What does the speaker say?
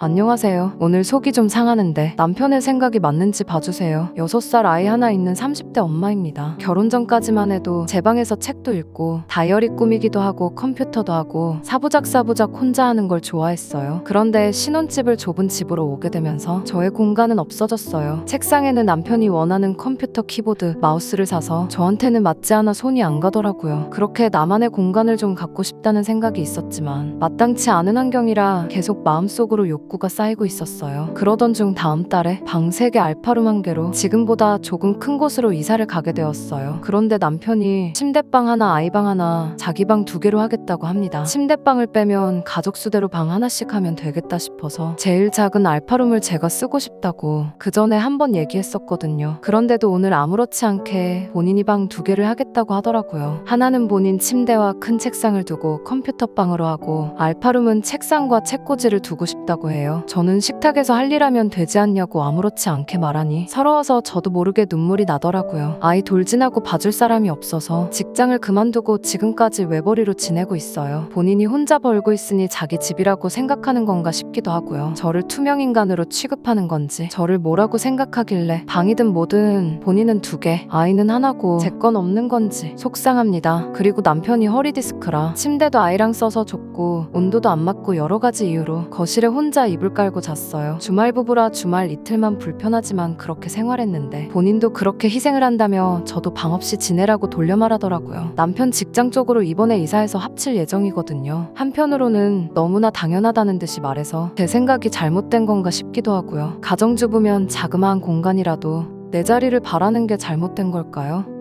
안녕하세요. 오늘 속이 좀 상하는데 남편의 생각이 맞는지 봐주세요. 6살 아이 하나 있는 30대 엄마입니다. 결혼 전까지만 해도 제 방에서 책도 읽고 다이어리 꾸미기도 하고 컴퓨터도 하고 사부작 사부작 혼자 하는 걸 좋아했어요. 그런데 신혼집을 좁은 집으로 오게 되면서 저의 공간은 없어졌어요. 책상에는 남편이 원하는 컴퓨터 키보드, 마우스를 사서 저한테는 맞지 않아 손이 안 가더라고요. 그렇게 나만의 공간을 좀 갖고 싶다는 생각이 있었지만 마땅치 않은 환경이라 계속 마음속으로 욕 구가 쌓이고 있었어요. 그러던 중 다음 달에 방 3개 알파룸 한 개로 지금보다 조금 큰 곳으로 이사를 가게 되었어요. 그런데 남편이 침대방 하나, 아이방 하나, 자기 방두 개로 하겠다고 합니다. 침대방을 빼면 가족 수대로 방 하나씩 하면 되겠다 싶어서 제일 작은 알파룸을 제가 쓰고 싶다고 그 전에 한 번 얘기했었거든요. 그런데도 오늘 아무렇지 않게 본인이 방두 개를 하겠다고 하더라고요. 하나는 본인 침대와 큰 책상을 두고 컴퓨터 방으로 하고 알파룸은 책상과 책꽂이를 두고 싶다고 해요. 저는 식탁에서 할 일 하면 되지 않냐고 아무렇지 않게 말하니 서러워서 저도 모르게 눈물이 나더라고요. 아이 돌진하고 봐줄 사람이 없어서 직장을 그만두고 지금까지 외벌이로 지내고 있어요. 본인이 혼자 벌고 있으니 자기 집이라고 생각하는 건가 싶기도 하고요. 저를 투명인간으로 취급하는 건지 저를 뭐라고 생각하길래 방이든 뭐든 본인은 두 개, 아이는 하나고 제 건 없는 건지 속상합니다. 그리고 남편이 허리 디스크라 침대도 아이랑 써서 좁고 온도도 안 맞고 여러 가지 이유로 거실에 혼자 이불 깔고 잤어요. 주말 부부라 주말 이틀만 불편하지만 그렇게 생활했는데 본인도 그렇게 희생을 한다며 저도 방 없이 지내라고 돌려 말하더라고요. 남편 직장 쪽으로 이번에 이사해서 합칠 예정이거든요. 한편으로는 너무나 당연하다는 듯이 말해서 제 생각이 잘못된 건가 싶기도 하고요. 가정주부면 자그마한 공간이라도 내 자리를 바라는 게 잘못된 걸까요?